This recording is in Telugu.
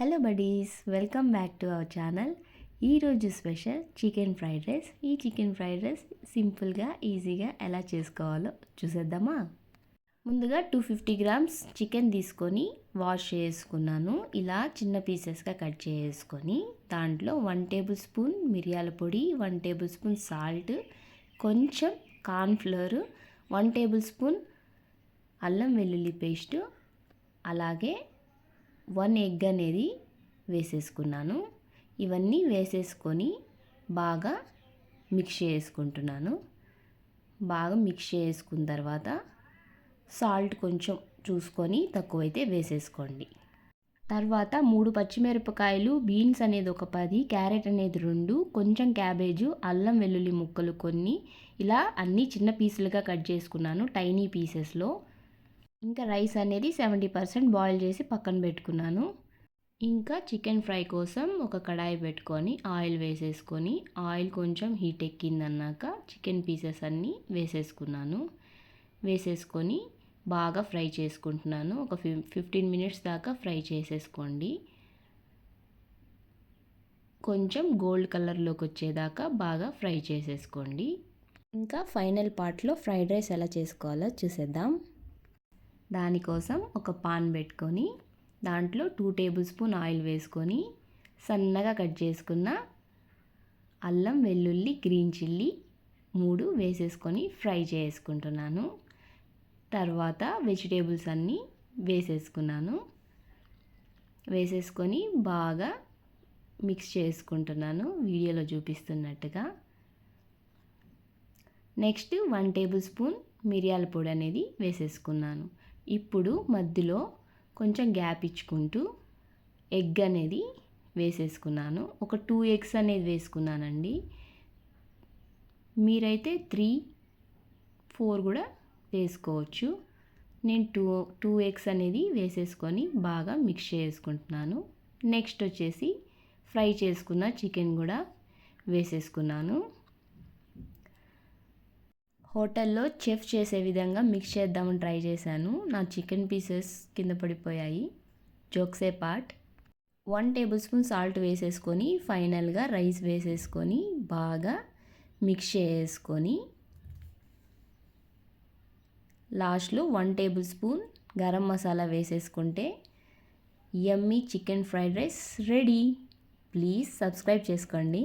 Hello buddies welcome back to our channel ఈరోజు స్పెషల్ చికెన్ ఫ్రైడ్ రైస్ ఈ చికెన్ ఫ్రైడ్ రైస్ సింపుల్గా ఈజీగా ఎలా చేసుకోవాలో చూసేద్దామా? ముందుగా టూ ఫిఫ్టీ గ్రామ్స్ చికెన్ తీసుకొని వాష్ చేసుకున్నాను. ఇలా చిన్న పీసెస్గా కట్ చేసుకొని దాంట్లో వన్ టేబుల్ స్పూన్ మిరియాల పొడి వన్ టేబుల్ స్పూన్ సాల్ట్ కొంచెం కార్న్ఫ్లవర్ వన్ టేబుల్ స్పూన్ అల్లం వెల్లుల్లి పేస్టు అలాగే వన్ ఎగ్ అనేది వేసేసుకున్నాను. ఇవన్నీ వేసేసుకొని బాగా మిక్స్ చేసుకుంటున్నాను. బాగా మిక్స్ చేసుకున్న తర్వాత సాల్ట్ కొంచెం చూసుకొని తక్కువైతే వేసేసుకోండి. తర్వాత మూడు పచ్చిమిరపకాయలు బీన్స్ అనేది ఒక పది క్యారెట్ అనేది రెండు కొంచెం క్యాబేజు అల్లం వెల్లుల్లి ముక్కలు కొన్ని. ఇలా అన్నీ చిన్న పీసులుగా కట్ చేసుకున్నాను టైనీ పీసెస్లో. ఇంకా రైస్ అనేది సెవెంటీ పర్సెంట్ బాయిల్ చేసి పక్కన పెట్టుకున్నాను. ఇంకా చికెన్ ఫ్రై కోసం ఒక కడాయి పెట్టుకొని ఆయిల్ వేసేసుకొని ఆయిల్ కొంచెం హీట్ ఎక్కిందన్నాక చికెన్ పీసెస్ అన్నీ వేసేసుకున్నాను. వేసేసుకొని బాగా ఫ్రై చేసుకుంటున్నాను. ఒక ఫిఫ్టీన్ మినిట్స్ దాకా ఫ్రై చేసేసుకోండి. కొంచెం గోల్డ్ కలర్లోకి వచ్చేదాకా బాగా ఫ్రై చేసేసుకోండి. ఇంకా ఫైనల్ పార్ట్లో ఫ్రైడ్ రైస్ ఎలా చేసుకోవాలో చూసేద్దాం. దానికోసం ఒక పాన్ పెట్టుకొని దాంట్లో టూ టేబుల్ స్పూన్ ఆయిల్ వేసుకొని సన్నగా కట్ చేసుకున్న అల్లం వెల్లుల్లి గ్రీన్ చిల్లీ మూడు వేసేసుకొని ఫ్రై చేసుకుంటున్నాను. తర్వాత వెజిటేబుల్స్ అన్నీ వేసేసుకున్నాను. వేసేసుకొని బాగా మిక్స్ చేసుకుంటున్నాను. వీడియోలో చూపిస్తున్నట్టుగా. నెక్స్ట్ వన్ టేబుల్ స్పూన్ మిరియాల పొడి అనేది వేసేసుకున్నాను. ఇప్పుడు మధ్యలో కొంచెం గ్యాప్ ఇచ్చుకుంటూ ఎగ్ అనేది వేసేసుకున్నాను. ఒక టూ ఎగ్స్ అనేది వేసుకున్నానండి. మీరైతే త్రీ ఫోర్ కూడా వేసుకోవచ్చు. నేను టూ టూ ఎగ్స్ అనేది వేసేసుకొని బాగా మిక్స్ చేసుకుంటున్నాను. నెక్స్ట్ వచ్చేసి ఫ్రై చేసుకున్న చికెన్ కూడా వేసేసుకున్నాను. హోటల్లో చెఫ్ చేసే విధంగా మిక్స్ చేద్దామని ట్రై చేశాను. నా చికెన్ పీసెస్ కింద పడిపోయాయి. Jokes apart. One tablespoon salt వేసేసుకొని ఫైనల్గా రైస్ వేసేసుకొని బాగా మిక్స్ చేసుకొని లాస్ట్లో one tablespoon garam masala వేసేసుకుంటే yummy chicken fried rice ready. Please subscribe చేసుకోండి.